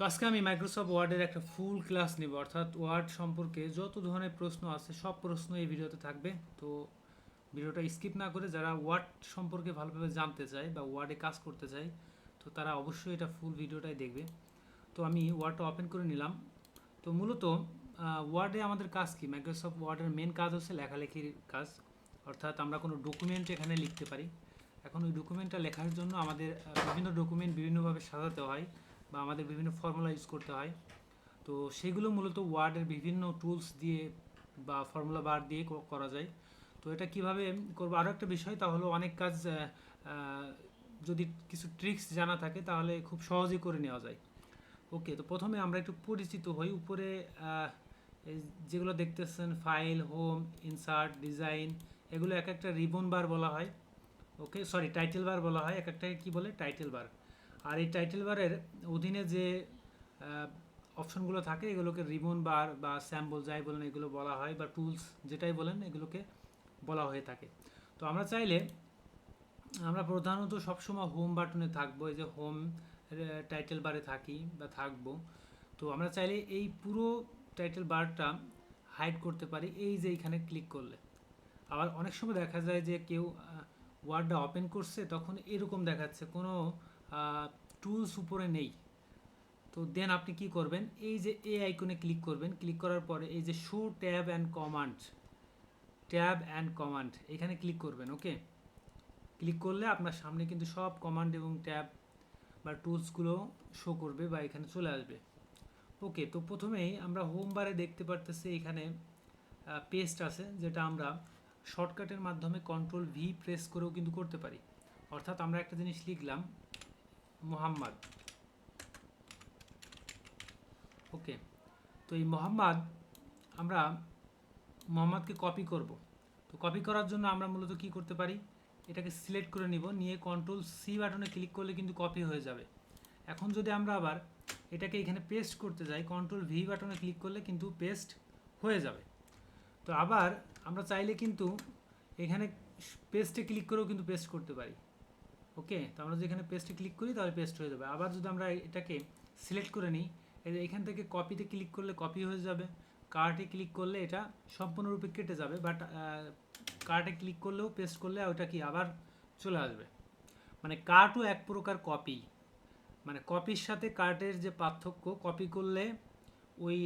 তো আজকে আমি মাইক্রোসফট ওয়ার্ডের একটা ফুল ক্লাস নিব, অর্থাৎ ওয়ার্ড সম্পর্কে যত ধরনের প্রশ্ন আছে, সব প্রশ্ন এই ভিডিওতে থাকবে। তো ভিডিওটা স্কিপ না করে যারা ওয়ার্ড সম্পর্কে ভালোভাবে জানতে চায় বা ওয়ার্ডে কাজ করতে চায়, তো তারা অবশ্যই এটা ফুল ভিডিওটাই দেখবে। তো আমি ওয়ার্ডটা ওপেন করে নিলাম। তো মূলত ওয়ার্ডে আমাদের কাজ কি? মাইক্রোসফট ওয়ার্ডের মেন কাজ হচ্ছে লেখালেখির কাজ। অর্থাৎ আমরা কোনো ডকুমেন্ট এখানে লিখতে পারি। এখন ওই ডকুমেন্টটা লেখার জন্য আমাদের বিভিন্ন ডকুমেন্ট বিভিন্নভাবে সাজাতে হয়। বা আমাদের বিভিন্ন ফর্মুলা ইউজ করতে হয়। তো সেগুলো মূলত ওয়ার্ডের বিভিন্ন টুলস দিয়ে বা ফর্মুলা বার দিয়ে করা যায়। তো এটা কীভাবে করব? আরও একটা বিষয় তা হলো অনেক কাজ যদি কিছু ট্রিক্স জানা থাকে তাহলে খুব সহজেই করে নেওয়া যায়। ওকে তো প্রথমে আমরা একটু পরিচিত হই। উপরে যেগুলো দেখতেছেন ফাইল হোম ইনসার্ট ডিজাইন এগুলো এক একটা রিবন বার বলা হয়। ওকে সরি টাইটেল বার বলা হয়। এক একটাকে কী বলে? টাইটেল বার আর এই টাইটেল বারের অধীনে যে অপশনগুলো থাকে, এগুলোকে রিবন বার বা স্যাম্বল যাই বলেন এগুলো বলা হয় বা টুলস যেটাই বলেন এগুলোকে বলা হয়ে থাকে। তো আমরা চাইলে, আমরা প্রধানত সবসময় হোম বাটনে থাকব, এই যে হোম টাইটেল বারে থাকি বা থাকব। তো আমরা চাইলে এই পুরো টাইটেল বারটা হাইড করতে পারি, এই যে এইখানে ক্লিক করলে। আবার অনেক সময় দেখা যায় যে কেউ ওয়ার্ডটা ওপেন করছে, তখন এরকম দেখাচ্ছে, কোনো টুলস উপরে নেই। তো দেন আপনি কি করবেন? এই যে এ আইকনে ক্লিক করবেন। ক্লিক করার পরে এই যে show tab and command tab and command এখানে ক্লিক করবেন ওকে ক্লিক করলে আপনার সামনে কিন্তু সব কমান্ড এবং ট্যাব বা টুলসগুলো শো করবে বা এখানে চলে আসবে। ওকে তো প্রথমেই আমরা হোম বারে দেখতে পারতেছি এখানে পেস্ট আছে, যেটা আমরা শর্টকাটের মাধ্যমে কন্ট্রোল ভি প্রেস করেও কিন্তু করতে পারি। অর্থাৎ আমরা একটা জিনিস লিখলাম মোহাম্মদ ওকে তো এই মোহাম্মদ আমরা মোহাম্মদকে কপি করব। তো কপি করার জন্য আমরা মূলত কি করতে পারি? এটাকে সিলেক্ট করে নিব। নিয়ে কন্ট্রোল সি বাটনে ক্লিক করলে কিন্তু কপি হয়ে যাবে। এখন যদি আমরা আবার এটাকে এখানে পেস্ট করতে যাই কন্ট্রোল ভি বাটনে ক্লিক করলে কিন্তু পেস্ট হয়ে যাবে। তো আবার আমরা চাইলে কিন্তু এখানে পেস্টে ক্লিক করেও কিন্তু পেস্ট করতে পারি। ওকে? তো আমরা যদি এখানে পেস্টে ক্লিক করি, তাহলে পেস্ট হয়ে যাবে। আবার যদি আমরা এটাকে সিলেক্ট করে নিই এখান থেকে কপিতে ক্লিক করলে কপি হয়ে যাবে। কার্টে ক্লিক করলে এটা সম্পূর্ণরূপে কেটে যাবে বাট কার্টে ক্লিক করলেও পেস্ট করলে ওটা কি আবার চলে আসবে। মানে কার্টও এক প্রকার কপি মানে কপির সাথে কার্টের যে পার্থক্য কপি করলে ওই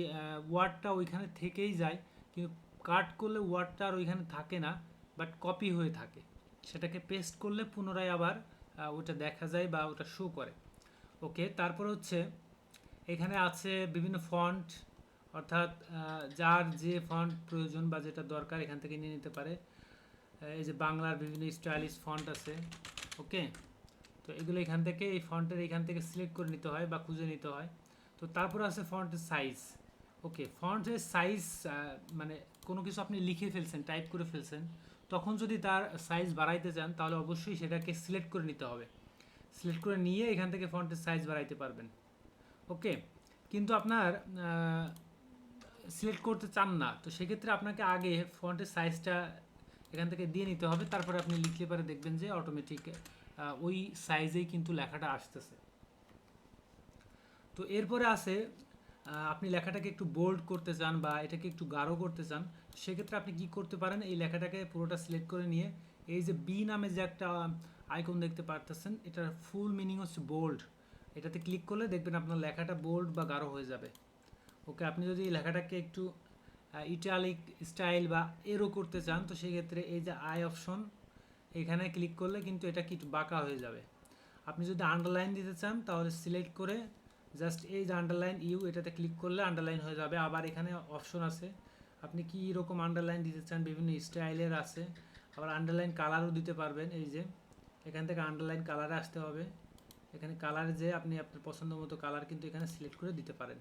ওয়ার্ডটা ওইখানে থেকেই যায়, কিন্তু কাট করলে ওয়ার্ডটা আর ওইখানে থাকে না বাট কপি হয়ে থাকে। সেটাকে পেস্ট করলে পুনরায় আবার ওটা দেখা যায় বা ওটা শো করে। ওকে তারপর হচ্ছে এখানে আছে বিভিন্ন ফন্ট অর্থাৎ যার যে ফন্ট প্রয়োজন বা যেটা দরকার এখান থেকে নিয়ে নিতে পারে। এই যে বাংলার বিভিন্ন স্টাইলিশ ফন্ট আছে ওকে তো এগুলো এখান থেকে, এই ফন্টের এখান থেকে সিলেক্ট করে নিতে হয় বা খুঁজে নিতে হয়। তো তারপর আছে ফন্টের সাইজ ওকে ফন্টের সাইজ মানে কোনো কিছু আপনি লিখে ফেলছেন টাইপ করে ফেলছেন তখন যদি তার সাইজ বাড়াইতে চান, তাহলে অবশ্যই সেটাকে সিলেক্ট করে নিতে হবে। সিলেক্ট করে নিয়ে এখান থেকে ফন্টের সাইজ বাড়াইতে পারবেন। ওকে কিন্তু আপনার সিলেক্ট করতে চান না, তো সেক্ষেত্রে আপনাকে আগে ফন্টের সাইজটা এখান থেকে দিয়ে নিতে হবে। তারপরে আপনি লিখলে পরে দেখবেন যে অটোমেটিক ওই সাইজেই কিন্তু লেখাটা আসতেছে। তো এরপরে আছে আপনি লেখাটাকে একটু বোল্ড করতে চান বা এটাকে একটু গাঢ় করতে চান, সেক্ষেত্রে আপনি কি করতে পারেন? এই লেখাটাকে পুরোটা সিলেক্ট করে নিয়ে, এই যে বি নামে যে একটা আইকন দেখতে পারতেছেন, এটার ফুল মিনিং হচ্ছে বোল্ড এটাতে ক্লিক করলে দেখবেন আপনার লেখাটা বোল্ড বা গাঢ় হয়ে যাবে। ওকে আপনি যদি এই লেখাটাকে একটু ইটালিক স্টাইল বা এরো করতে চান, তো সেক্ষেত্রে এই যে আই অপশন এখানে ক্লিক করলে কিন্তু এটা কি বাঁকা হয়ে যাবে। আপনি যদি আন্ডারলাইন দিতে চান, তাহলে সিলেক্ট করে জাস্ট এই যে আন্ডারলাইন ইউ এটাতে ক্লিক করলে আন্ডারলাইন হয়ে যাবে। আবার এখানে অপশন আছে। আপনি কি রকম আন্ডারলাইন দিতে চান, বিভিন্ন স্টাইলের আছে। আবার আন্ডারলাইন কালারও দিতে পারবেন, এই যে। এখান থেকে আন্ডারলাইন কালারে আসতে হবে। এখানে কালার যে আপনি আপনার পছন্দ মতো কালার কিন্তু এখানে সিলেক্ট করে দিতে পারেন।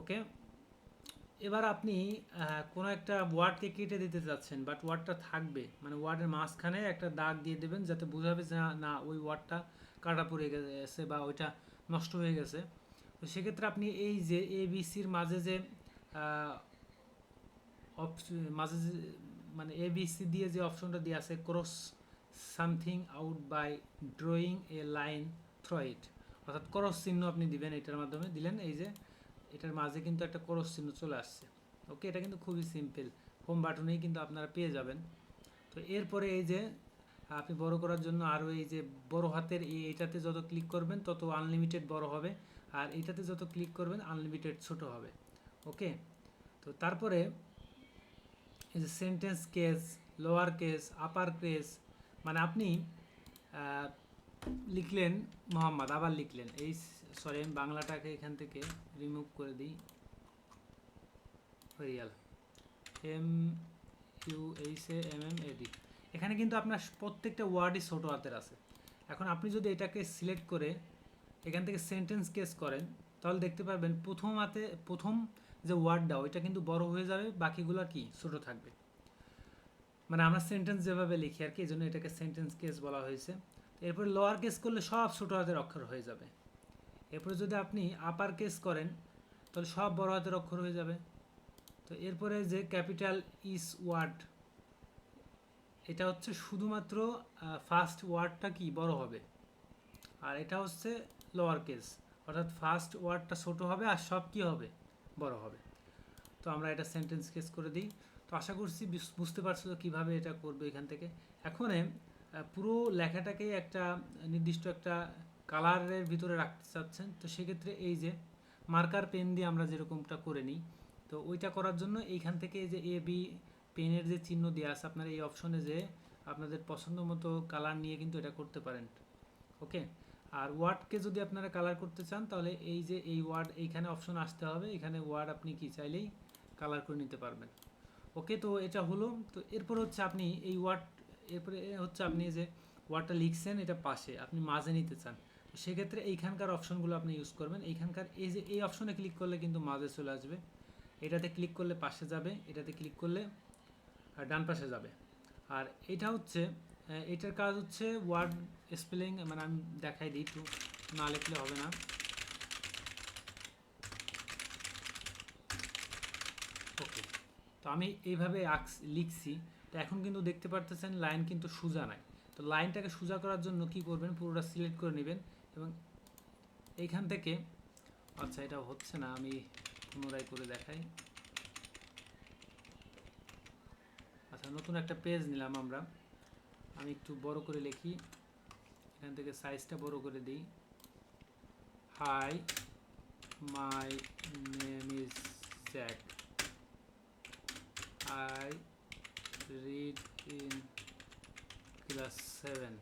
ওকে এবার আপনি কোনো একটা ওয়ার্ডকে কেটে দিতে চাচ্ছেন বাট ওয়ার্ডটা থাকবে। মানে ওয়ার্ডের মাঝখানে একটা দাগ দিয়ে দেবেন, যাতে বোঝাবে যে, না ওই ওয়ার্ডটা কাটা পড়ে গেছে বা ওইটা নষ্ট হয়ে গেছে। তো সেক্ষেত্রে আপনি এই যে এ বিসির মাঝে যে মাঝে যে মানে এ বিসি দিয়ে যে অপশনটা দিয়ে আছে cross something out by drawing a line through it অর্থাৎ করস চিহ্ন আপনি দিবেন এটার মাধ্যমে, দিলেন এই যে এটার মাঝে কিন্তু একটা করস চিহ্ন চলে আসছে। ওকে এটা কিন্তু খুবই সিম্পল হোম বাটনেই কিন্তু আপনারা পেয়ে যাবেন। তো এরপরে এই যে আপনি বড় করার জন্য আরও এই যে বড় হাতের এটাতে যত ক্লিক করবেন, তত আনলিমিটেড বড় হবে। আর এটাতে যত ক্লিক করবেন আনলিমিটেড ছোট হবে। ওকে তো তারপরে এই যে sentence case lower case upper case মানে আপনি লিখলেন মোহাম্মদ, আবার লিখলেন। এই সরি আমি বাংলাটাকে এখান থেকে রিমুভ করে দিই। হয়ে গেল। M U H A M M A D এখানে কিন্তু আপনার প্রত্যেকটা ওয়ার্ডই ছোটো হাতের আছে। এখন আপনি যদি এটাকে সিলেক্ট করে এখান থেকে সেন্টেন্স কেস করেন, তাহলে দেখতে পারবেন প্রথম হাতে, প্রথম যে ওয়ার্ডটা ওইটা কিন্তু বড় হয়ে যাবে, বাকিগুলো কি ছোট থাকবে। মানে আমরা সেন্টেন্স যেভাবে লিখি আর কি এই জন্য এটাকে সেন্টেন্স কেস বলা হয়েছে। এরপরে লোয়ার কেস করলে সব ছোটো হাতের অক্ষর হয়ে যাবে। এরপরে যদি আপনি আপার কেস করেন, তাহলে সব বড় হাতের অক্ষর হয়ে যাবে। তো এরপরে যে ক্যাপিটাল ইস ওয়ার্ড এটা হচ্ছে শুধুমাত্র ফার্স্ট ওয়ার্ডটা কি বড় হবে? আর এটা হচ্ছে লোয়ার কেস অর্থাৎ ফার্স্ট ওয়ার্ডটা ছোট হবে আর সব কি হবে? বড় হবে। তো আমরা এটা সেন্টেন্স কেস করে দিই। তো আশা করছি বুঝতে পারছ তো কীভাবে এটা করবে এখান থেকে। এখন পুরো লেখাটাকে একটা নির্দিষ্ট একটা কালারের ভিতরে রাখতে চাচ্ছেন। তো সেক্ষেত্রে এই যে মার্কার পেন দিয়ে আমরা যেরকমটা করে নিই, তো ওইটা করার জন্য এইখান থেকে যে এ বি পেনের যে চিহ্ন দেওয়া আছে, আপনারা এই অপশনে যে আপনাদের পছন্দ মতো কালার নিয়ে কিন্তু এটা করতে পারেন। ওকে আর ওয়ার্ডকে যদি আপনারা কালার করতে চান, তাহলে এই যে এই ওয়ার্ড এইখানে অপশন আসতে হবে। এখানে ওয়ার্ড আপনি কি চাইলেই কালার করে নিতে পারবেন। ওকে তো এটা হলো। তো এরপর হচ্ছে আপনি এই ওয়ার্ড এরপরে হচ্ছে আপনি যে ওয়ার্ডটা লিখছেন, এটা পাশে আপনি মাঝে নিতে চান। সেক্ষেত্রে এইখানকার অপশনগুলো আপনি ইউজ করবেন। এইখানকার এই যে, এই অপশনে ক্লিক করলে কিন্তু মাঝে চলে আসবে। এটাতে ক্লিক করলে পাশে যাবে। এটাতে ক্লিক করলে ডান পাশে যাবে। আর এটা হচ্ছে এটার কাজ হচ্ছে ওয়ার্ড স্পেলিং মানে আমি দেখাই দিই একটু, না লিখলে হবে না। ওকে তো আমি এইভাবে আঁকস- লিখছি। তো এখন কিন্তু দেখতে পারতেছেন লাইন কিন্তু সোজা নাই। তো লাইনটাকে সোজা করার জন্য কি করবেন? পুরোটা সিলেক্ট করে নেবেন এবং এইখান থেকে আচ্ছা এটা হচ্ছে না, আমি পুনরায় করে দেখাই। আচ্ছা নতুন একটা পেজ নিলাম আমরা। আমি একটু বড় করে লিখি। এখান থেকে সাইজটা বড় করে দিই। Hi my name is Jack I read in class seven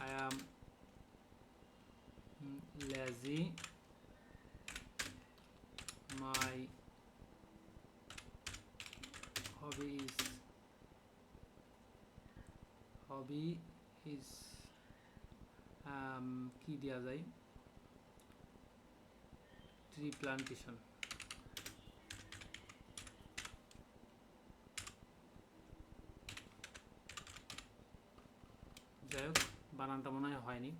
I mm, lazy. My is hobby is um, কি দেওয়া যায়? ট্রি প্লান্টেশন যাই বানানটা মনে হয় হয়নি।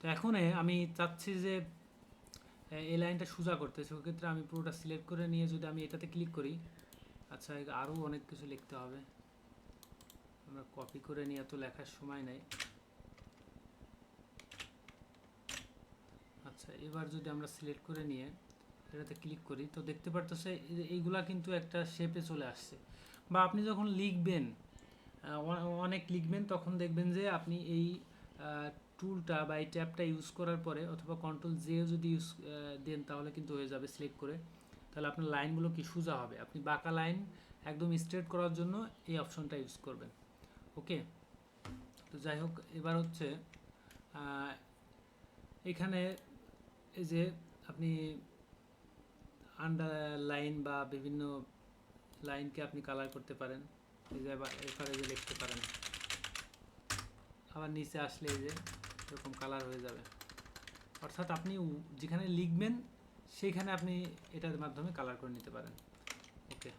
তো এখন আমি চাচ্ছি যে এই লাইনটা সোজা করতে। সেক্ষেত্রে আমি পুরোটা সিলেক্ট করে নিয়ে যদি আমি এটাতে ক্লিক করি আচ্ছা আরও অনেক কিছু লিখতে হবে। আমরা কপি করে নিয়ে এত লেখার সময় নেই। আচ্ছা এবার যদি আমরা সিলেক্ট করে নিয়ে এটাতে ক্লিক করি, তো দেখতে পারতেছে এই এইগুলা কিন্তু একটা শেপে চলে আসছে। বা আপনি যখন লিখবেন অনেক লিখবেন, তখন দেখবেন যে আপনি এই টুলটা বা এই ট্যাবটা ইউজ করার পরে অথবা কন্ট্রোল জে যদি ইউজ দেন, তাহলে কিন্তু হয়ে যাবে সিলেক্ট করে। তাহলে আপনার লাইনগুলো কি সোজা হবে? আপনি বাঁকা লাইন একদম স্ট্রেট করার জন্য এই অপশনটা ইউজ করবেন। ওকে তো যাই হোক, এবার হচ্ছে এখানে এই যে আপনি আন্ডার লাইন বা বিভিন্ন লাইনকে আপনি কালার করতে পারেন। এই যে আবার এপারে যে লিখতে পারেন। আবার নিচে আসলে এই যে এরকম কালার হয়ে যাবে। অর্থাৎ আপনি যেখানে লিখবেন সেইখানে আপনি এটার মাধ্যমে কালার করে নিতে পারেন। ওকে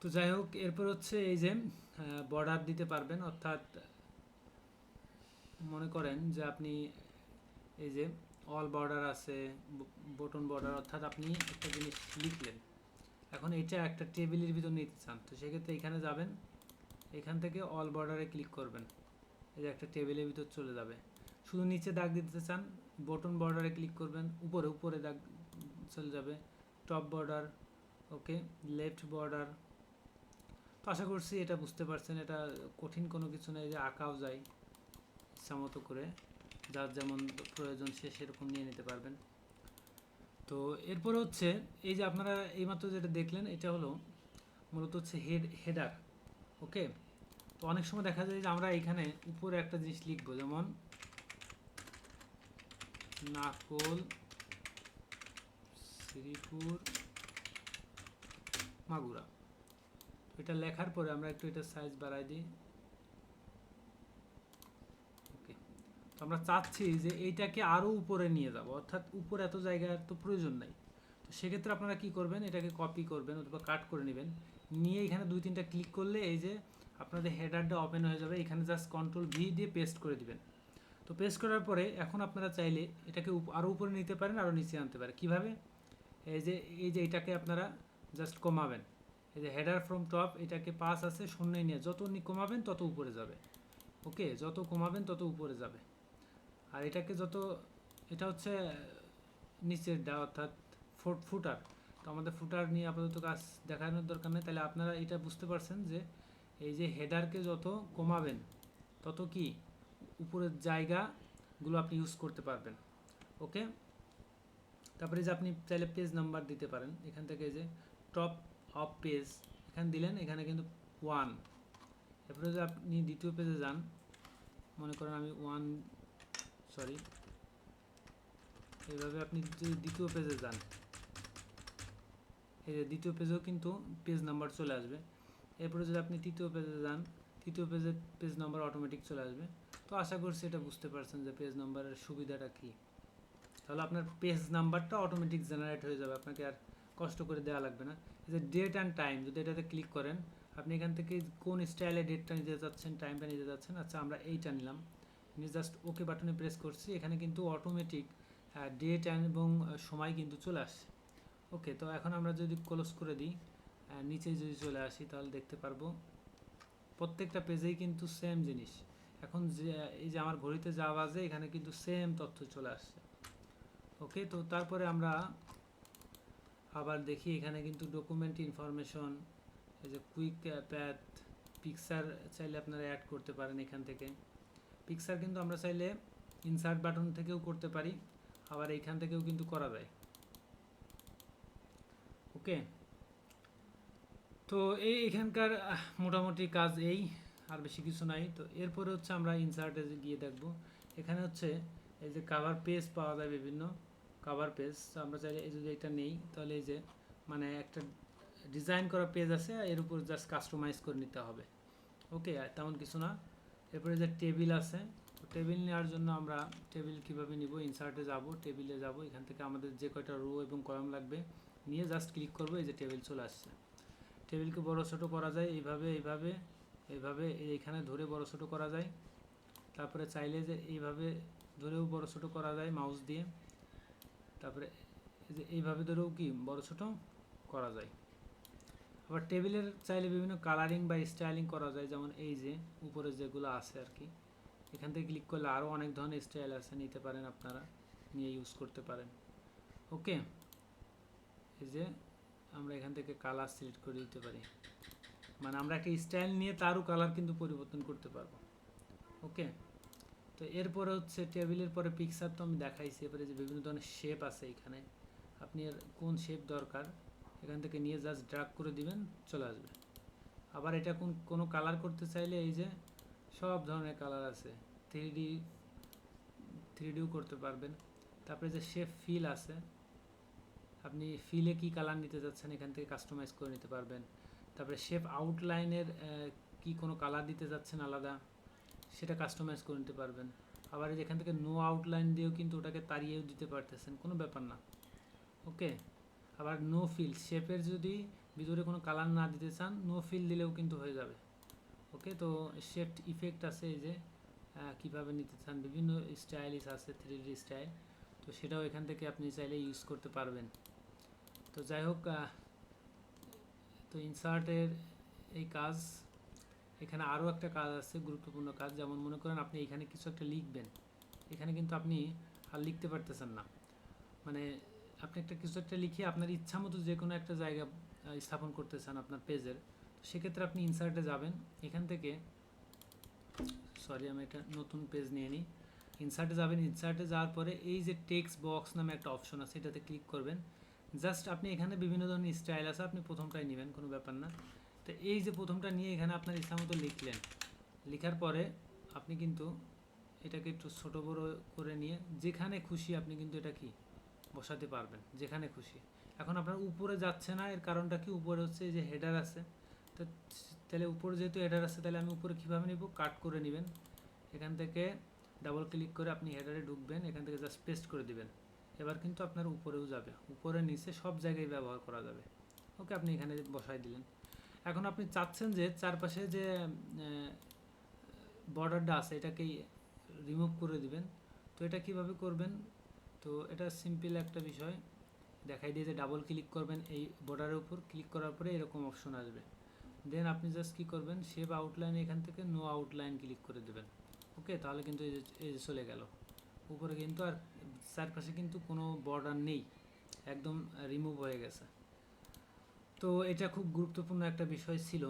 তো যাই হোক, এরপর হচ্ছে এই যে বর্ডার দিতে পারবেন, অর্থাৎ মনে করেন যে আপনি এই যে অল বর্ডার আছে বটন বর্ডার অর্থাৎ আপনি একটা জিনিস লিখলেন। এখন এটা একটা টেবিলের ভিতর নিতে চান, তো সেক্ষেত্রে এখানে যাবেন, এখান থেকে অল বর্ডারে ক্লিক করবেন। এই যে একটা টেবিলের ভিতর চলে যাবে। শুধু নিচে দাগ দিতে চান বটন বর্ডারে ক্লিক করবেন, উপরে উপরে দাগ চলে যাবে top border okay left border তো আশা করছি এটা বুঝতে পারছেন, এটা কঠিন কোনো কিছু নেই যে আঁকাও যায় ইচ্ছা মতো করে। যার যেমন প্রয়োজন সে সেরকম নিয়ে নিতে পারবেন। তো এরপরে হচ্ছে, এই যে আপনারা এইমাত্র যেটা দেখলেন, এটা হলো মূলত হচ্ছে হেড হেডার ওকে তো অনেক সময় দেখা যায় যে আমরা এখানে উপরে একটা জিনিস লিখব, যেমন নাকল শ্রীপুর, মাগুরা। এটা লেখার পরে আমরা একটু এটা সাইজ বাড়াই দিই। ওকে তো আমরা চাচ্ছি যে এইটাকে আরও উপরে নিয়ে যাব। অর্থাৎ উপরে এত জায়গার তো প্রয়োজন নাই। তো সেক্ষেত্রে আপনারা কি করবেন? এটাকে কপি করবেন অথবা কাট করে নেবেন। নিয়ে এখানে দুই তিনটা ক্লিক করলে এই যে আপনাদের হেডারটা ওপেন হয়ে যাবে। এখানে জাস্ট কন্ট্রোল ভি দিয়ে পেস্ট করে দিবেন। তো পেস্ট করার পরে এখন আপনারা চাইলে এটাকে আরও উপরে নিতে পারেন আরও নিচে আনতে পারেন। কীভাবে? এই যে এই যে এটাকে আপনারা জাস্ট কমাবেন। এই যে হেডার ফ্রম টপ এটাকে পাস আছে শূন্যে নিয়ে। যত কমাবেন তত উপরে যাবে। ওকে? যত কমাবেন তত উপরে যাবে। আর এটাকে যত, এটা হচ্ছে, নিচের ডা অর্থাৎ ফুট, ফুটার। তো আমাদের ফুটার নিয়ে আপাতত কাজ দেখানোর দরকার নেই। তাহলে আপনারা এটা বুঝতে পারছেন যে, এই যে হেডারকে যত কমাবেন, তত কি? উপরের জায়গাগুলো আপনি ইউজ করতে পারবেন ওকে তারপরে যে আপনি চাইলে পেজ নাম্বার দিতে পারেন, এখান থেকে যে টপ অফ পেজ এখানে দিলেন, এখানে কিন্তু ওয়ান এরপরে যদি আপনি দ্বিতীয় পেজে যান, মনে করেন আমি ওয়ান সরি এইভাবে আপনি যদি দ্বিতীয় পেজে যান, এই যে দ্বিতীয় পেজেও কিন্তু পেজ নাম্বার চলে আসবে। এরপরে যদি আপনি তৃতীয় পেজে যান, তৃতীয় পেজে পেজ নাম্বার অটোমেটিক চলে আসবে। তো আশা করছি এটা বুঝতে পারছেন যে পেজ নাম্বারের সুবিধাটা কী। তাহলে আপনার পেজ নাম্বারটা অটোমেটিক জেনারেট হয়ে যাবে, আপনাকে আর কষ্ট করে দেওয়া লাগবে না। যে ডেট অ্যান্ড টাইম যদি এটাতে ক্লিক করেন, আপনি এখান থেকে কোন স্টাইলে ডেটটা নিতে যাচ্ছেন টাইমটা নিতে যাচ্ছেন আচ্ছা আমরা এইটা নিলাম। নিয়ে জাস্ট ওকে বাটনে প্রেস করছি, এখানে কিন্তু অটোমেটিক ডেট এবং সময় কিন্তু চলে আসছে। ওকে তো এখন আমরা যদি ক্লোজ করে দিই নিচে যদি চলে আসি, তাহলে দেখতে পারব, প্রত্যেকটা পেজেই কিন্তু সেম জিনিস। এখন যে, এই যে আমার ঘড়িতে যা বাজে, এখানে কিন্তু সেম তথ্য চলে আসছে। ওকে তো তারপরে আমরা আবার দেখি, এখানে কিন্তু ডকুমেন্ট ইনফরমেশন এই যে কুইক প্যাথ পিকচার চাইলে আপনারা অ্যাড করতে পারেন এখান থেকে। পিকচার কিন্তু আমরা চাইলে ইনসার্ট বাটন থেকেও করতে পারি, আবার এইখান থেকেও কিন্তু করা যায়। ওকে তো এই এখানকার মোটামুটি কাজ এই। আর বেশি কিছু নাই। তো এরপরে হচ্ছে আমরা ইনসার্টে গিয়ে দেখব। এখানে হচ্ছে এই যে কাভার পেজ পাওয়া যায় বিভিন্ন কাভার পেজ তো আমরা চাইলে এই যদি এটা নেই, তাহলে এই যে মানে একটা ডিজাইন করা পেজ আছে, এর উপর জাস্ট কাস্টমাইজ করে নিতে হবে। ওকে তেমন কিছু না। এরপরে যে টেবিল আছে টেবিল নেওয়ার জন্য আমরা টেবিল কীভাবে নিব? ইনসার্টে যাব টেবিলে যাব। এখান থেকে আমাদের যে কয়টা রো এবং কলাম লাগবে, নিয়ে জাস্ট ক্লিক করব, এই যে টেবিল চলে আসছে। টেবিলকে বড় ছোটো করা যায়, এইভাবে এইভাবে। এইভাবে এইখানে ধরে বড় ছোটো করা যায়। তারপরে চাইলে যে এইভাবে ধরেও বড় ছোটো করা যায় মাউস দিয়ে। তারপরে যে এইভাবে ধরেও কি বড় ছোটো করা যায়। আবার টেবিলের চাইলে বিভিন্ন কালারিং বা স্টাইলিং করা যায়, যেমন এই যে উপরে যেগুলো আছে আর কি। এখান থেকে ক্লিক করলে আরও অনেক ধরনের স্টাইল আছে, নিতে পারেন আপনারা, নিয়ে ইউজ করতে পারেন। ওকে এই যে আমরা এখান থেকে কালার সিলেক্ট করে দিতে পারি। মানে আমরা একটা স্টাইল নিয়ে তারও কালার কিন্তু পরিবর্তন করতে পারব। ওকে তো এরপরে হচ্ছে টেবিলের পরে পিকচার তো আমি দেখাইছি। এবারে যে বিভিন্ন ধরনের শেপ আছে এখানে। আপনি এর কোন শেপ দরকার? এখান থেকে নিয়ে জাস্ট ড্রাগ করে দিবেন, চলে আসবে। আবার এটা কোন, কোনো কালার করতে চাইলে এই যে সব ধরনের কালার আছে। থ্রি ডি থ্রি ডিও করতে পারবেন। তারপরে যে শেপ ফিল আছে, আপনি ফিলে কি কালার নিতে যাচ্ছেন, এখান থেকে কাস্টমাইজ করে নিতে পারবেন। তারপরে শেপ আউটলাইনের কি কোনো কালার দিতে যাচ্ছেন আলাদা, সেটা কাস্টমাইজ করে নিতে পারবেন। আবার এই যে এখান থেকে নো আউটলাইন দিয়েও কিন্তু ওটাকে তাড়িয়েও দিতে পারতেছেন, কোনো ব্যাপার না। ওকে? আবার নো ফিল শেপের যদি ভিতরে কোনো কালার না দিতে চান নো ফিল দিলেও কিন্তু হয়ে যাবে। ওকে? তো শেপ ইফেক্ট আছে এই যে কীভাবে নিতে চান, বিভিন্ন স্টাইলিশ আছে থ্রি ডি স্টাইল তো সেটাও এখান থেকে আপনি চাইলে ইউজ করতে পারবেন। তো যাই হোক তো ইনসার্টের এই কাজ, এখানে আরও একটা কাজ আছে গুরুত্বপূর্ণ কাজ, যেমন মনে করেন আপনি এখানে কিছু একটা লিখবেন। এখানে কিন্তু আপনি আর লিখতে পারতেছেন না। মানে আপনি একটা কিছু একটা লিখে আপনার ইচ্ছা মতো যে কোনো একটা জায়গা স্থাপন করতে চান আপনার পেজের সেক্ষেত্রে আপনি ইনসার্টে যাবেন। এখান থেকে, সরি, আমি একটা নতুন পেজ নিয়ে নিই। ইনসার্টে যাবেন, ইনসার্টে যাওয়ার পরে এই যে টেক্সট বক্স নামে একটা অপশন আছে, এটাতে ক্লিক করবেন। জাস্ট আপনি এখানে বিভিন্ন ধরনের স্টাইল আছে, আপনি প্রথমটাই নেবেন, কোনো ব্যাপার না। তো এই যে প্রথমটা নিয়ে এখানে আপনার ইচ্ছা মতো লিখলেন, লেখার পরে আপনি কিন্তু এটাকে একটু ছোটো বড়ো করে নিয়ে, যেখানে খুশি আপনি কিন্তু এটা কি? বসাতে পারবেন, যেখানে খুশি। এখন আপনার উপরে যাচ্ছে না, এর কারণটা কি? উপরে হচ্ছে যে হেডার আছে। তো তাহলে উপরে যেহেতু হেডার আছে, তাহলে আমি উপরে কীভাবে নিব? কাট করে নেবেন। এখান থেকে ডাবল ক্লিক করে আপনি হেডারে ঢুকবেন, এখান থেকে জাস্ট পেস্ট করে দিবেন। এবার কিন্তু আপনার উপরেও যাবে। উপরে, নিচে সব জায়গায় ব্যবহার করা যাবে। ওকে, আপনি এখানে বসাই দিলেন। এখন আপনি চাচ্ছেন যে চারপাশে যে বর্ডারটা আছে এটাকে রিমুভ করে দিবেন। তো এটা কীভাবে করবেন? তো এটা সিম্পল একটা বিষয়। দেখাই দিয়ে যে ডাবল ক্লিক করবেন এই বর্ডারের উপর। ক্লিক করার পরে এরকম অপশন আসবে। দেন আপনি জাস্ট কী করবেন? সেভ আউটলাইন এখান থেকে নো আউটলাইন ক্লিক করে দেবেন। ওকে, তাহলে কিন্তু এই যে চলে গেল। উপরে কিন্তু আর চারপাশে কিন্তু কোনো বর্ডার নেই, একদম রিমুভ হয়ে গেছে। তো এটা খুব গুরুত্বপূর্ণ একটা বিষয় ছিল।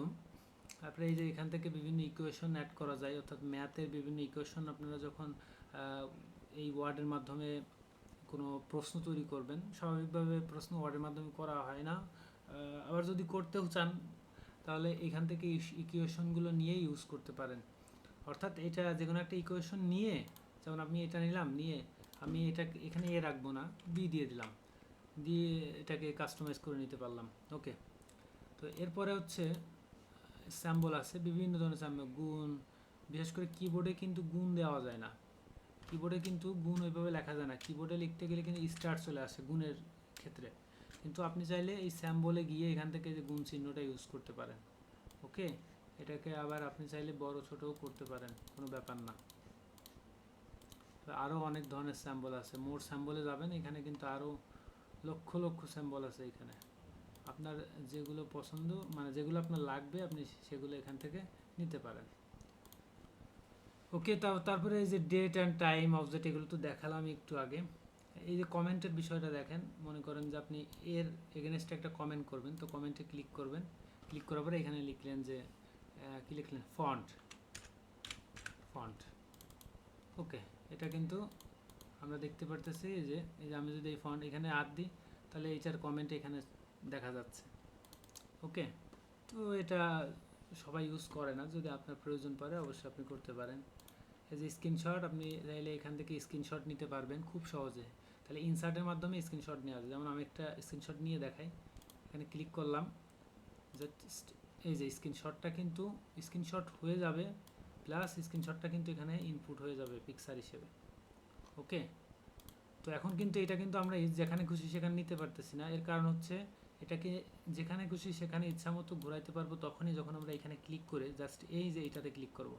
তারপরে এই যে এখান থেকে বিভিন্ন ইকুয়েশন অ্যাড করা যায়, অর্থাৎ ম্যাথের বিভিন্ন ইকুয়েশন আপনারা যখন এই ওয়ার্ডের মাধ্যমে কোনো প্রশ্ন তৈরি করবেন, স্বাভাবিকভাবে প্রশ্ন ওয়ার্ডের মাধ্যমে করা হয় না। আবার যদি করতেও চান, তাহলে এখান থেকে ইকুয়েশনগুলো নিয়ে ইউজ করতে পারেন। অর্থাৎ এটা যে কোনো একটা ইকুয়েশন নিয়ে, যেমন আপনি এটা নিলাম, নিয়ে আমি এটা এখানে এ রাখব না বি দিয়ে দিলাম। দিয়ে এটাকে কাস্টমাইজ করে নিতে পারলাম। ওকে তো এরপরে হচ্ছে স্যাম্বল আছে, বিভিন্ন ধরনের স্যাম্বল গুণ, বিশেষ করে কিবোর্ডে কিন্তু গুণ দেওয়া যায় না। কিবোর্ডে কিন্তু গুণ ওইভাবে লেখা যায় না। কিবোর্ডে লিখতে গেলে কিন্তু স্টার চলে আসে গুণের ক্ষেত্রে। কিন্তু আপনি চাইলে এই স্যাম্বলে গিয়ে এখান থেকে যে গুণ চিহ্নটা ইউজ করতে পারেন। ওকে এটাকে আবার আপনি চাইলে বড় ছোটও করতে পারেন, কোনো ব্যাপার না। আরও অনেক ধরনের স্যাম্বল আছে। মোর স্যাম্বলে যাবেন, এখানে কিন্তু আরও লক্ষ লক্ষ স্যাম্বল আছে এখানে। আপনার যেগুলো পছন্দ মানে যেগুলো আপনার লাগবে, আপনি সেগুলো এখান থেকে নিতে পারেন। ওকে তারপরে এই যে ডেট অ্যান্ড টাইম অবজেক্ট এগুলো তো দেখালাম একটু আগে। এই যে কমেন্টের বিষয়টা দেখেন, মনে করেন যে আপনি এর এগেনস্টে একটা কমেন্ট করবেন, তো কমেন্টে ক্লিক করবেন। ক্লিক করার পরে এখানে লিখলেন যে কি লিখলেন? Font font okay. এটা কিন্তু আমরা দেখতে পারতেছি যে, এই যে আমি যদি এই ফন্ট এখানে আর দিই, তাহলে এইটার কমেন্ট এখানে দেখা যাচ্ছে। ওকে তো এটা সবাই ইউজ করে না, যদি আপনার প্রয়োজন পড়ে অবশ্যই আপনি করতে পারেন। এই যে স্ক্রিনশট আপনি চাইলে এখান থেকে স্ক্রিনশট নিতে পারবেন খুব সহজে। তাহলে ইনসার্টের মাধ্যমে স্ক্রিনশট নেওয়া যায়। যেমন আমি একটা স্ক্রিনশট নিয়ে দেখাই। এখানে ক্লিক করলাম। জাস্ট এই যে স্ক্রিনশটটা কিন্তু স্ক্রিনশট হয়ে যাবে। প্লাস স্ক্রিনশটটা কিন্তু এখানে ইনপুট হয়ে যাবে পিকচার হিসেবে। ওকে তো এখন কিন্তু এটা কিন্তু আমরা যেখানে খুশি সেখানে নিতে পারতেছি না। এর কারণ হচ্ছে এটাকে যেখানে খুশি সেখানে ইচ্ছা মতো ঘোরাইতে পারব তখনই যখন আমরা এখানে ক্লিক করে জাস্ট এই যে এটাতে ক্লিক করব।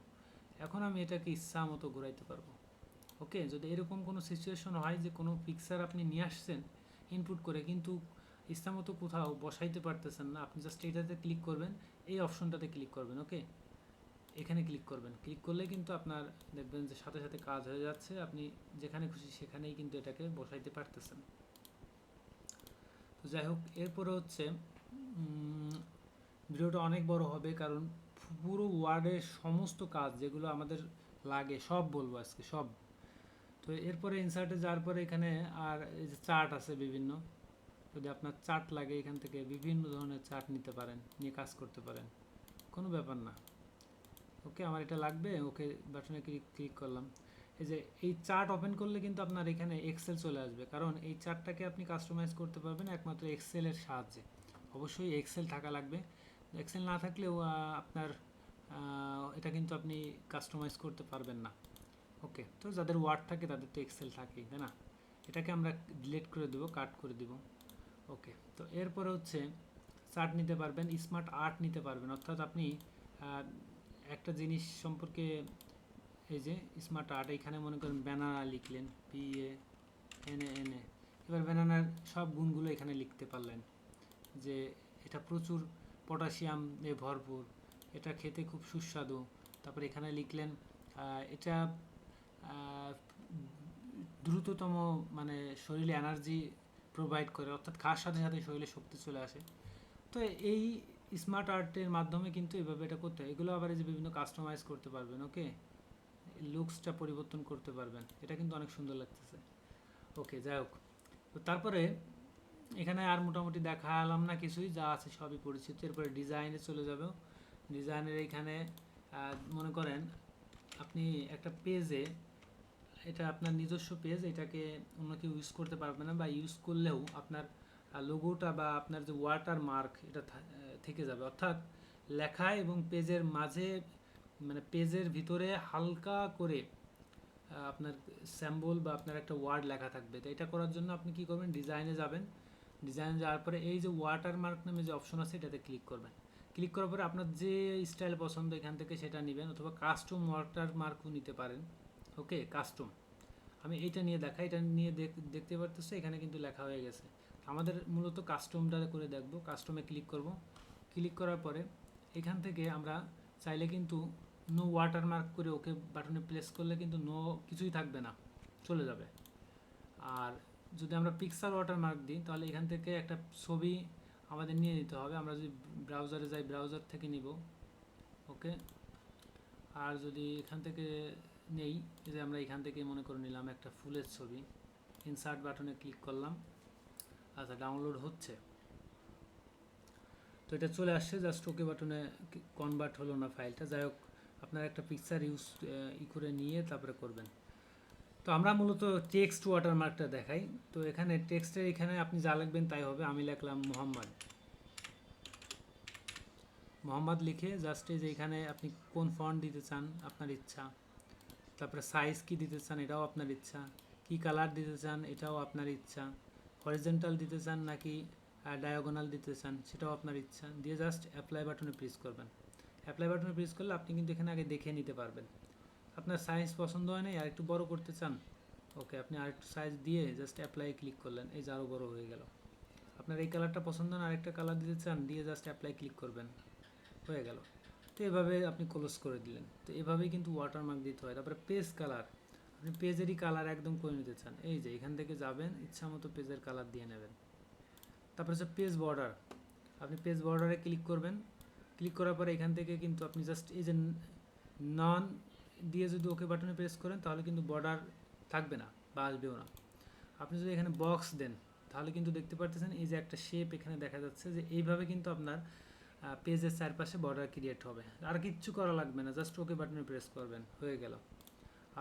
এখন আমি এটাকে ইচ্ছা মতো ঘোরাইতে পারব। ওকে যদি এরকম কোনো সিচুয়েশন হয় যে কোনো পিকচার আপনি নিয়ে আসছেন ইনপুট করে কিন্তু ইচ্ছা মতো কোথাও বসাইতে পারতেছেন না, আপনি জাস্ট এটাতে ক্লিক করবেন, এই অপশনটাতে ক্লিক করবেন। ওকে এখানে ক্লিক করবেন। ক্লিক করলে কিন্তু আপনার দেখবেন যে সাথে সাথে কাজ হয়ে যাচ্ছে। আপনি যেখানে খুশি সেখানেই কিন্তু এটাকে বসাইতে পারতেছেন। তো যাই হোক, এরপরে হচ্ছে ভিডিওটা অনেক বড় হবে কারণ পুরো ওয়ার্ডের সমস্ত কাজ যেগুলো আমাদের লাগে, সব বলব আজকে, সব। তো এরপরে ইনসার্টে যাওয়ার পরে এখানে আর এই যে চার্ট আছে বিভিন্ন, যদি আপনার চার্ট লাগে এখান থেকে বিভিন্ন ধরনের চার্ট নিতে পারেন, নিয়ে কাজ করতে পারেন। কোনো ব্যাপার না। ওকে আমার এটা লাগবে, ওকে বাটনে ক্লিক ক্লিক করলাম। এই যে, এই চার্ট ওপেন করলে কিন্তু আপনার এখানে এক্সেল চলে আসবে। কারণ এই চার্টটাকে আপনি কাস্টমাইজ করতে পারবেন একমাত্র এক্সেলের সাহায্যে। অবশ্যই এক্সেল থাকা লাগবে। এক্সেল না থাকলেও আপনার এটা কিন্তু আপনি কাস্টমাইজ করতে পারবেন না। ওকে, তো যাদের ওয়ার্ড থাকে তাদের তো এক্সেল থাকেই, তাই না? এটাকে আমরা ডিলিট করে দেবো কাট করে দেবো। ওকে, তো এরপরে হচ্ছে, চার্ট নিতে পারবেন স্মার্ট আর্ট নিতে পারবেন। অর্থাৎ আপনি একটা জিনিস সম্পর্কে এই যে স্মার্ট আর্ট এখানে মনে করেন ব্যানানা লিখলেন P A N A N এবার ব্যানানার সব গুণগুলো এখানে লিখতে পারলেন, যে এটা প্রচুর পটাশিয়াম এ ভরপুর, এটা খেতে খুব সুস্বাদু। তারপরে এখানে লিখলেন এটা দ্রুততম মানে শরীরে এনার্জি প্রোভাইড করে, অর্থাৎ খাওয়ার সাথে সাথে শরীরে শক্তি চলে আসে। তো এই স্মার্ট আর্টের মাধ্যমে কিন্তু এভাবে এটা করতে হয়। এগুলো আবার যে বিভিন্ন কাস্টমাইজ করতে পারবেন ওকে লুকসটা পরিবর্তন করতে পারবেন। এটা কিন্তু অনেক সুন্দর লাগতেছে। ওকে যাই হোক। তো তারপরে এখানে আর মোটামুটি দেখালাম না কিছুই, যা আছে সবই পরিচিত। এরপরে ডিজাইনে চলে যাবে। ডিজাইনের এখানে মনে করেন আপনি একটা পেজে এটা আপনার নিজস্ব পেজ এটাকে অন্য কেউ ইউজ করতে পারবে না বা ইউজ করলেও আপনার লোগোটা বা আপনার যে ওয়াটার মার্ক এটা থেকে যাবে। অর্থাৎ লেখা এবং পেজের মাঝে মানে পেজের ভিতরে হালকা করে আপনার স্যাম্বল বা আপনার একটা ওয়ার্ড লেখা থাকবে। তো এটা করার জন্য আপনি কি করবেন? ডিজাইনে যাবেন। ডিজাইনে যাওয়ার পরে এই যে ওয়াটার মার্ক নামে যে অপশন আছে, এটাতে ক্লিক করবেন। ক্লিক করার পরে আপনার যে স্টাইল পছন্দ এখান থেকে সেটা নেবেন অথবা কাস্টম ওয়াটার মার্কও নিতে পারেন। ওকে কাস্টম আমি এইটা নিয়ে দেখা, এটা নিয়ে দেখ- দেখতে পারতেছি, এখানে কিন্তু লেখা হয়ে গেছে। আমাদের মূলত কাস্টমটা করে দেখব কাস্টমে ক্লিক করব। ক্লিক করার পরে এখান থেকে আমরা চাইলে কিন্তু নো ওয়াটার মার্ক করে ওকে বাটনে প্লেস করলে কিন্তু নো কিছুই থাকবে না, চলে যাবে। আর যদি আমরা পিক্সার ওয়াটার মার্ক দিই, তাহলে এখান থেকে একটা ছবি আমাদের নিয়ে নিতে হবে। আমরা যদি ব্রাউজারে যাই ব্রাউজার থেকে নিব, ওকে? আর যদি এখান থেকে নেই যে আমরা এখান থেকে মনে করে নিলাম একটা ফুলের ছবি ইনসার্ট বাটনে ক্লিক করলাম। আচ্ছা ডাউনলোড হচ্ছে। তো এটা চলে আসছে জাস্ট ওকে বাটনে কনভার্ট হলো না ফাইলটা যাই হোক, আপনার একটা পিকচার ইউজ ই করে নিয়ে তারপরে করবেন। তো আমরা মূলত টেক্সট ওয়াটারমার্কটা দেখাই। তো এখানে টেক্সটের এখানে আপনি যা লিখবেন তাই হবে। আমি লিখলাম মোহাম্মদ। মোহাম্মদ লিখে জাস্ট এই যে এখানে আপনি কোন ফন্ট দিতে চান, আপনার ইচ্ছা। তারপরে সাইজ কি দিতে চান, এটাও আপনার ইচ্ছা। কি কালার দিতে চান, এটাও আপনার ইচ্ছা। হরিজেন্টাল দিতে চান নাকি ডায়াগোনাল দিতে চান, সেটাও আপনার ইচ্ছা। দিয়ে জাস্ট অ্যাপ্লাই বাটনে প্রেস করবেন। অ্যাপ্লাই বাটনে প্রেস করলে আপনি কিন্তু এখানে আগে দেখে নিতে পারবেন। আপনার সাইজ পছন্দ হয় নাই আর একটু বড় করতে চান ওকে আপনি আর একটু সাইজ দিয়ে জাস্ট অ্যাপ্লাই ক্লিক করলেন, এই যে আরও বড় হয়ে গেল। আপনার এই কালারটা পছন্দ না, আরেকটা কালার দিতে চান, দিয়ে জাস্ট অ্যাপ্লাই ক্লিক করবেন, হয়ে গেল। তো এভাবে আপনি ক্লোজ করে দিলেন। তো এভাবেই কিন্তু ওয়াটারমার্ক দিতে হয়। তারপরে পেজ কালার আপনি পেজেরই কালার একদম করে নিতে চান। এই যে, এখান থেকে যাবেন, ইচ্ছা মতো পেজের কালার দিয়ে নেবেন। তারপরে হচ্ছে পেজ বর্ডার আপনি পেজ বর্ডারে ক্লিক করবেন। ক্লিক করার পরে এখান থেকে কিন্তু আপনি জাস্ট এই যে নন দিয়ে যদি ওকে বাটনে প্রেস করেন, তাহলে কিন্তু বর্ডার থাকবে না বা আসবেও না। আপনি যদি এখানে বক্স দেন, তাহলে কিন্তু দেখতে পারতেছেন এই যে একটা শেপ এখানে দেখা যাচ্ছে যে এইভাবে কিন্তু আপনার পেজের চারপাশে বর্ডার ক্রিয়েট হবে। আর কিচ্ছু করা লাগবে না জাস্ট ওকে বাটনে প্রেস করবেন, হয়ে গেল।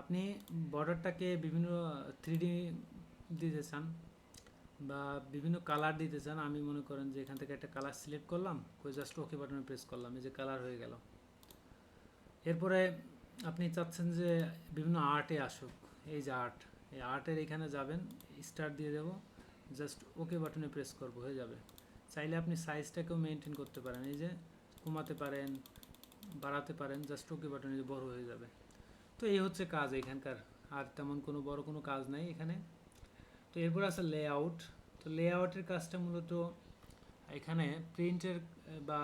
আপনি বর্ডারটাকে বিভিন্ন থ্রি ডি দিতে চান বা বিভিন্ন কালার দিতে চান, আমি মনে করেন যে এখান থেকে একটা কালার সিলেক্ট করলাম ওই জাস্ট ওকে বাটনে প্রেস করলাম, এই যে কালার হয়ে গেল। এরপরে আপনি চাচ্ছেন যে বিভিন্ন আর্টে আসুক, এই যে আর্ট এই আর্টের এখানে যাবেন স্টার্ট দিয়ে দেবো জাস্ট ওকে বাটনে প্রেস করব, হয়ে যাবে। চাইলে আপনি সাইজটাকেও মেনটেন করতে পারেন, এই যে কমাতে পারেন, বাড়াতে পারেন জাস্ট ওকে বাটনে বড় হয়ে যাবে। তো এই হচ্ছে কাজ, এখানকার আর তেমন কোনো বড় কোনো কাজ নাই এখানে। তো এরপর আছে লেআউট তো লেআউটের কাজটা মূলত এখানে প্রিন্টের বা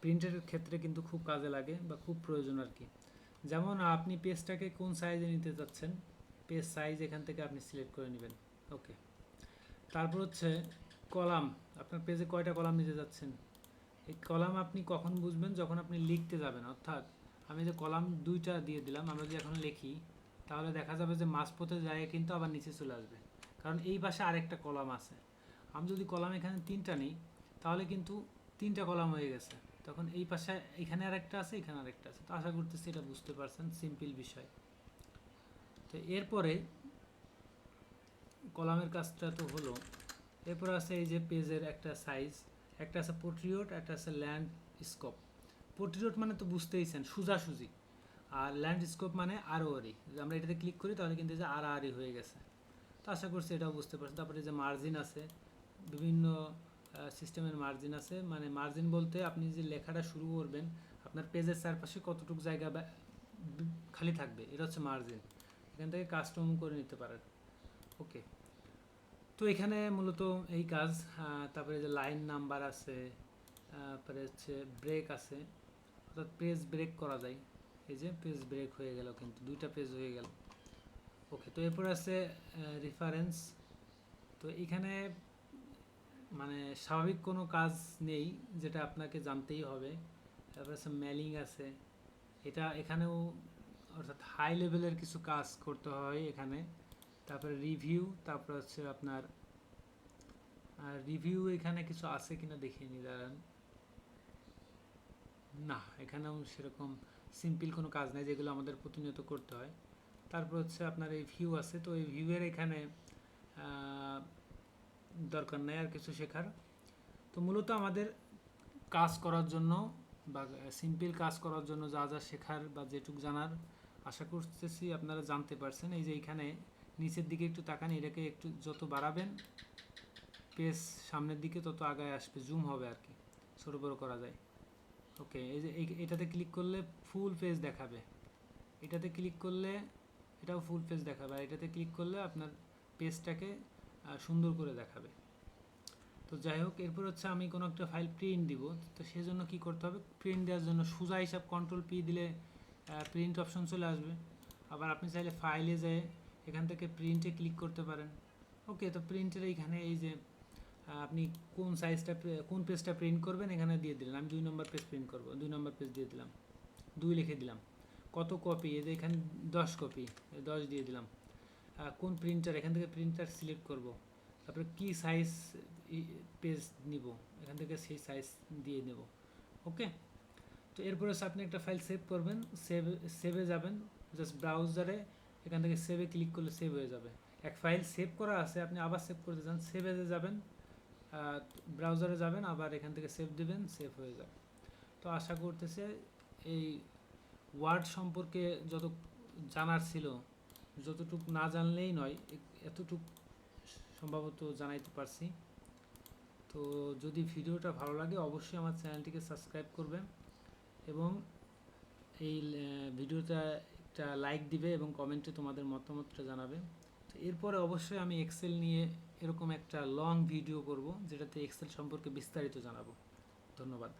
প্রিন্টের ক্ষেত্রে কিন্তু খুব কাজে লাগে বা খুব প্রয়োজন আর কি। যেমন আপনি পেজটাকে কোন সাইজে নিতে চাচ্ছেন পেজ সাইজ এখান থেকে আপনি সিলেক্ট করে নেবেন ওকে তারপর হচ্ছে কলাম, আপনার পেজে কয়টা কলাম নিতে যাচ্ছেন এই কলাম আপনি কখন বুঝবেন? যখন আপনি লিখতে যাবেন, অর্থাৎ আমি যে কলাম দুইটা দিয়ে দিলাম, আমরা যদি এখন লিখি, তাহলে দেখা যাবে যে মাঝপথে যায় কিন্তু আবার নিচে চলে আসবে। কারণ এই পাশে আরেকটা কলাম আছে। আমি যদি কলাম এখানে তিনটা নিই, তাহলে কিন্তু তিনটা কলাম হয়ে গেছে। তখন এই পাশে এখানে আরেকটা আছে, এখানে আরেকটা আছে। তো আশা করতেছি এটা বুঝতে পারছেন, সিম্পল বিষয়। তো এরপরে কলামের কাজটা তো হলো। এরপর আছে এই যে পেজের একটা সাইজ একটা আছে পোট্রিওট একটা আছে ল্যান্ড স্কোপ পোট্রিওট মানে তো বুঝতেইছেন সোজাসুজি। আর ল্যান্ড স্কোপ মানে আরি আমরা এটাতে ক্লিক করি, তাহলে কিন্তু যে আর আরি হয়ে গেছে। তো আশা করছি এটাও বুঝতে পারছেন। তারপরে যে মার্জিন আছে, বিভিন্ন সিস্টেমের মার্জিন আছে। মানে মার্জিন বলতে আপনি যে লেখাটা শুরু করবেন, আপনার পেজের চারপাশে কতটুকু জায়গা খালি থাকবে, এটা হচ্ছে মার্জিন এখান থেকে কাস্টম করে নিতে পারেন। ওকে তো এখানে মূলত এই কাজ তারপরে যে লাইন নাম্বার আছে, তারপরে হচ্ছে ব্রেক আছে। অর্থাৎ পেজ ব্রেক করা যায়। এই যে পেজ ব্রেক হয়ে গেল কিন্তু, দুইটা পেজ হয়ে গেল। ওকে তো এরপর আছে রেফারেন্স তো এখানে মানে স্বাভাবিক কোনো কাজ নেই, যেটা আপনাকে জানতেই হবে। তারপর আছে মেলিং আছে। এটা এখানেও অর্থাৎ হাই লেভেলের কিছু কাজ করতে হয় এখানে। তারপরে রিভিউ তারপর হচ্ছে আপনার রিভিউ এখানে কিছু আছে কিনা দেখিয়ে নি দাঁড়ান। না, এখানেও সেরকম সিম্পল কোনো কাজ নেই যেগুলো আমাদের প্রতিনিয়ত করতে হয়। তারপর হচ্ছে আপনার এই ভিউ আছে, তো এই ভিউয়ের এখানে দরকার নেই আর কিছু শেখার। তো মূলত আমাদের কাজ করার জন্য বা সিম্পল কাজ করার জন্য যা যা শেখার বা যেটুক জানার, আশা করতেছি আপনারা জানতে পারছেন। এই যে এখানে নিচের দিকে একটু তাকান, এটাকে একটু যত বাড়াবেন, পেজ সামনের দিকে তত আগায় আসবে জুম হবে আর কি, ছোটো বড়ো করা যায়। ওকে এই যে এটাতে ক্লিক করলে ফুল পেজ দেখাবে। এটাতে ক্লিক করলে এটাও ফুল পেজ দেখাবে আর এটাতে ক্লিক করলে আপনার পেজটাকে সুন্দর করে দেখাবে। তো যাই হোক, এরপর হচ্ছে আমি কোনো একটা ফাইল প্রিন্ট দিব। তো সেজন্য কি করতে হবে? প্রিন্ট দেওয়ার জন্য সোজা হিসাব কন্ট্রোল পি দিলে প্রিন্ট অপশন চলে আসবে। আবার আপনি চাইলে ফাইলে যেয়ে এখান থেকে প্রিন্টে ক্লিক করতে পারেন। ওকে তো প্রিন্টের এইখানে এই যে আপনি কোন সাইজটা কোন পেজটা প্রিন্ট করবেন, এখানে দিয়ে দিলেন। আমি দুই নম্বর পেজ প্রিন্ট করব। দুই নম্বর পেজ দিয়ে দিলাম। দুই লিখে দিলাম। কত কপি যে এখানে দশ কপি দশ দিয়ে দিলাম। কোন প্রিন্টার এখান থেকে প্রিন্টার সিলেক্ট করব। তারপরে কি সাইজ পেজ নিব? এখান থেকে সেই সাইজ দিয়ে নেব। ওকে তো এরপরে আপনি একটা ফাইল সেভ করবেন। সেভ সেভে যাবেন। জাস্ট ব্রাউজারে এখান থেকে সেভে ক্লিক করলে সেভ হয়ে যাবে। এক ফাইল সেভ করা আছে, আপনি আবার সেভ করতে চান। সেভে যাবেন ব্রাউজারে যাবেন, আবার এখান থেকে সেভ দিবেন সেভ হয়ে যাবে। তো আশা করতেছে এই ওয়ার্ড সম্পর্কে যত জানার ছিল, যতটুক না জানলেই নয় এতটুক সম্ভবত জানাইতে পারছি। তো যদি ভিডিওটা ভালো লাগে, অবশ্যই আমার চ্যানেলটিকে সাবস্ক্রাইব করবেন এবং এই ভিডিওটা একটা লাইক দিবে এবং কমেন্টে তোমাদের মতামতটা জানাবে। তো এরপরে অবশ্যই আমি এক্সেল নিয়ে এরকম একটা লং ভিডিও করব যেটাতে এক্সেল সম্পর্কে বিস্তারিত জানাব। ধন্যবাদ।